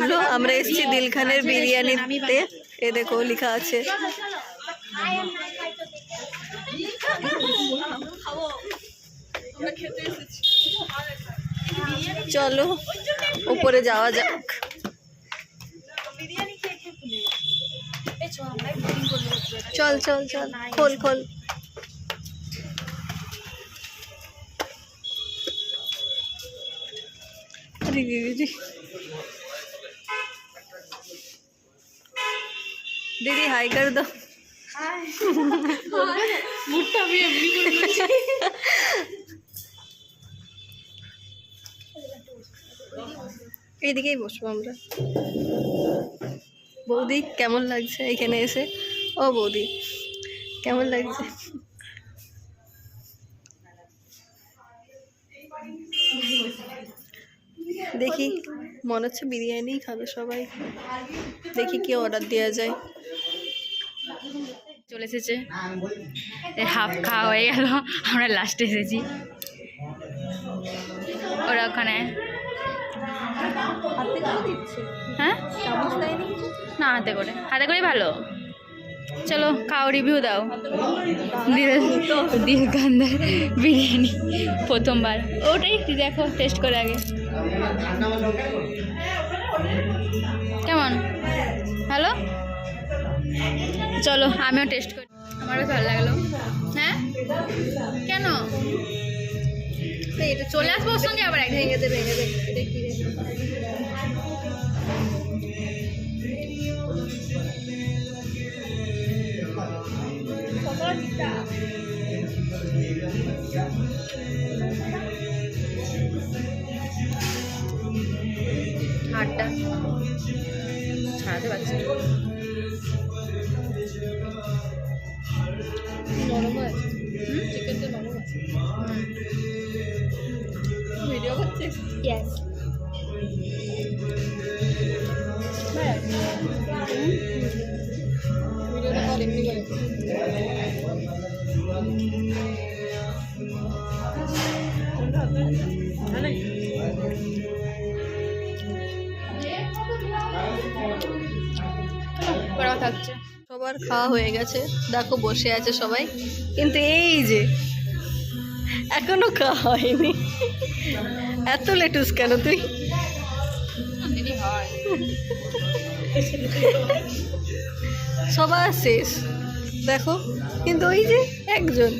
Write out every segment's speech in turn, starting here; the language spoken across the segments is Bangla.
নামলো। আমরা এসছি দিলখানের বিরিয়ানিতে। এ দেখো লেখা আছে। চলো উপরে যাওয়া যাক। চল চল চল। খোল খোল। दीदी हाय कर दो এইদিকেই বসবো আমরা বৌদি কেমন লাগছে এখানে এসে ও বৌদি কেমন লাগছে দেখি মনে হচ্ছে বিরিয়ানি খাবে সবাই। দেখি কি অর্ডার দেওয়া যায়। চলে এসেছে। হাফ খাওয়া হয়ে গেল আমরা লাস্টে এসেছি। ওরা ওখানে। হ্যাঁ? না হাতে করে। হাতে করে ভালো। চলো খাও রিভিউ দাও। দীর্ঘান্দার বিরিয়ানি প্রথমবার। ওটাই দেখো টেস্ট করে আগে। কেমন? হ্যালো চলো, আমিও টেস্ট করি। আমারও ভালো লাগল। হ্যাঁ? কেন? চলে আসব ওর সঙ্গে আবার একদিন। ভেঙে দে ভেঙে দে এটা কি রে? হাড়টা ছাড়াতে পারছি। নরম আছে? চিকেনটা নরম আছে। ভিডিও করছিস Yes. ভিডিওটা কর এমনি করে পড়া থাকছে। সবার খাওয়া হয়ে গেছে। দেখো, বসে আছে সবাই। কিন্তু এই যে, এখনও খাওয়া হয়নি। এত লেটুস কেন তুই? সবার শেষ। দেখো, কিন্তু ওই যে একজন।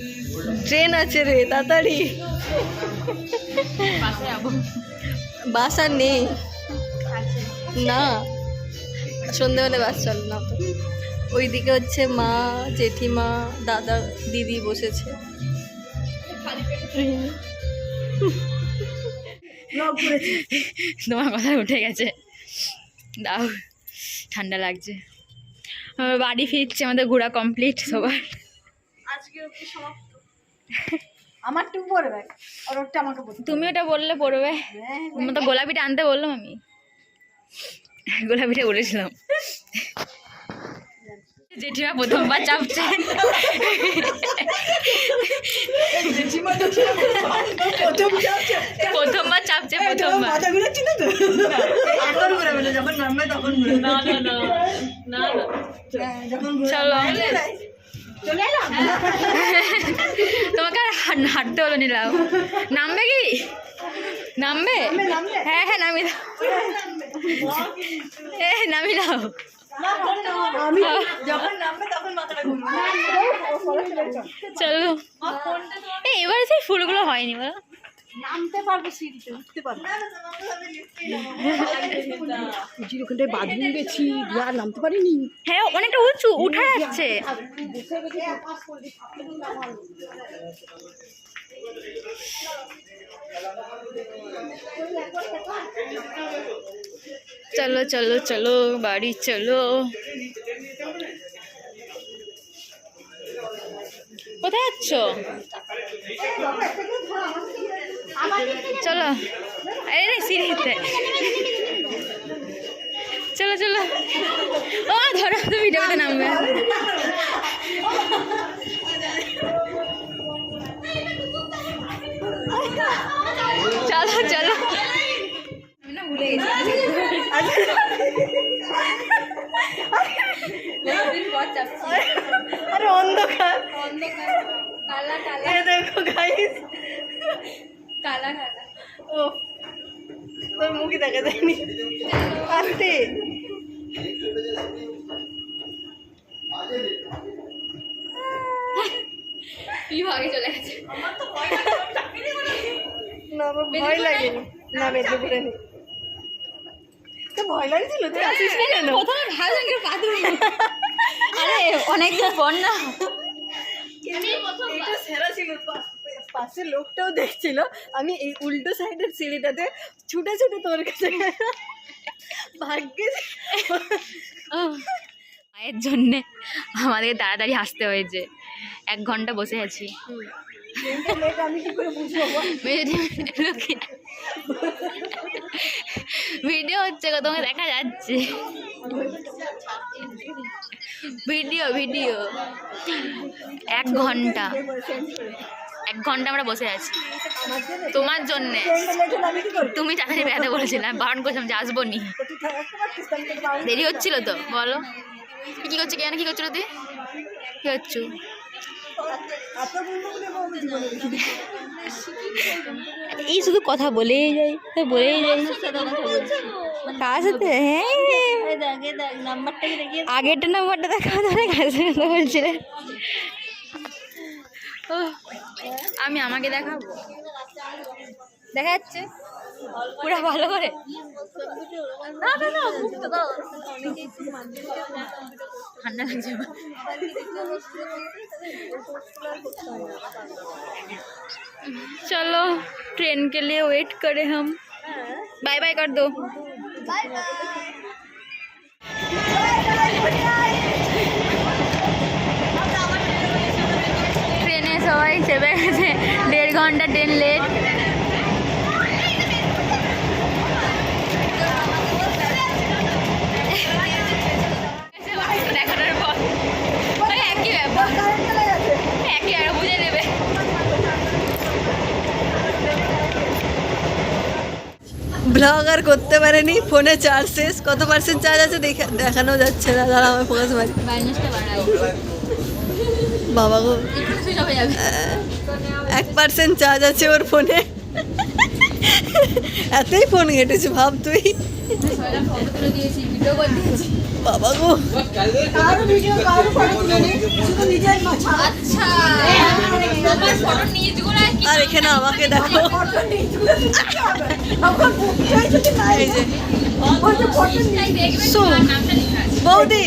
ট্রেন আছে রে, তাড়াতাড়ি। বাস নেই। না। সন্ধেবেলা বাস চলে না তো। ওইদিকে হচ্ছে মা জেঠিমা দাদা দিদি বসেছে। তোমার কথা উঠে গেছে। দাও ঠান্ডা লাগছে। বাড়ি ফিরছে আমাদের ঘোরা কমপ্লিট সবার। আমার টুকু পড়বে? আর ওরটা আমাকে তুমি ওটা বললে পড়বে। তোমার তো গোলাপিটা আনতে বললাম আমি। গোলাপিটা বলেছিলাম জেঠিমা প্রথমবার চাপছে। প্রথমবার চাপছে। প্রথমবার চলে। এলাম? তোমাকে আর হাঁটতে হলো নিলাম নামবে কি? নামবে? নামবে? হ্যাঁ হ্যাঁ নামি দাও। এ নামি দাও। আমি যখন নামবে তখন মাথাটা চলো এই এবারে সেই ফুলগুলো হয়নি বলো নামতে পারব সিঁড়িতে উঠতে পারব উচির ওখানটায় বাথরুম গেছি আর নামতে পারিনি হ্যাঁ অনেকটা উঁচু উঠা যাচ্ছে চলো চলো চলো, বাড়ি চলো। কোথায় যাচ্ছ? চলো। এই রে সিঁড়িতে চলো চলো। ও, ধরো তো ভিডিওতে নামবে। চলো চলো আমি না ভুলে গেছি কতদিন পর চাচ্ছি আরে অন্ধকার অন্ধকার এ দেখো গাইস কালা কালা। ও তোর মুখই দেখা যায়নি। আস্তে কি ভাগে চলে গেছে? না আমার ভয় লাগেনি। না মেদিনীপুরে নেই তো ভয় লাগছিল? তুই আসিস না কেন? প্রথমে ভাবলাম কি বাথরুম আরে অনেকদিন পর না। এটা সেরা ছিল পা- পাশের লোকটাও দেখছিল। আমি এই উল্টো সাইডের সিঁড়িটাতে ছুটে ছুটে তোর কাছে ভাগ্যে মায়ের জন্যে আমাদের তাড়াতাড়ি আসতে হয়েছে। এক ঘণ্টা বসে আছি? ভিডিও হচ্ছে তোমাকে দেখা যাচ্ছে। Video video. এক ঘণ্টা। এক ঘণ্টা আমরা বসে আছি। তোমার জন্যে। তুমি তাড়াতাড়ি বেড়াতে বলেছিলাম বারণ করছিলাম যে আসব নি। দেরি হচ্ছিল তো, বলো। কি করছ কেন? কি করছ তুই কি করছ। এই শুধু কথা বলেই যাই বলেই যাই। কার সাথে হ্যাঁ এই দেখ এই দেখ নাম্বারটাকে দেখিয়ে আগেরটা নাম্বারটা দেখা ধরে কাছে কথা বলছিলে ও, আমি আমাকে দেখাবো দেখা যাচ্ছে পুরো ভালো করে না না না মুখটা দাও ঠান্ডা লাগছে আমার। चलो ट्रेन के लिए वेट करें हम बाय बाय कर दो ট্রেনে সবাই চেপে গেছে দেড় ঘণ্টা ট্রেন লেট দেখানোর পর ওই একই ব্যাপার একই আর বুঝে নেবে ব্লগ আর করতে পারেনি ফোনে চার্জ শেষ। কত পার্সেন্ট চার্জ আছে দেখে দেখানো যাচ্ছে না দাঁড়া আমার ফোকাস মারি। বাবা গো। এক পার্সেন্ট চার্জ আছে ওর ফোনে। এতই ফোন ঘেটেছে ভাব তুই। ফটো তুলে দিয়েছি ভিডিও করে দিয়েছি বাবা গো আচ্ছা তোমার ফটো আর এখানে আমাকে দেখো এই যে। তোমার নামটা লেখা আছে বৌদি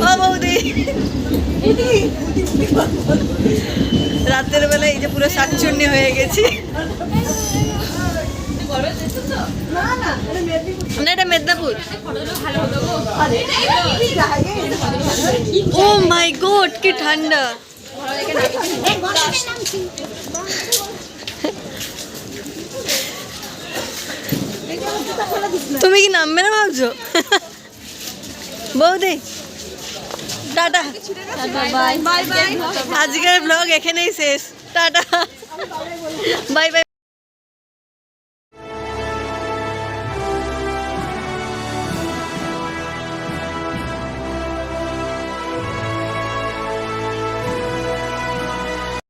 ও বৌদি রাতের বেলা এই যে পুরো শাকচুন্নি হয়ে গেছি না এটা মেদিনীপুর। ও মাই গড কি ঠান্ডা। তুমি কি নামবে না ভাবছ? বৌদি। টাটা। আজকের ব্লগ এখানেই শেষ। টাটা। Bye bye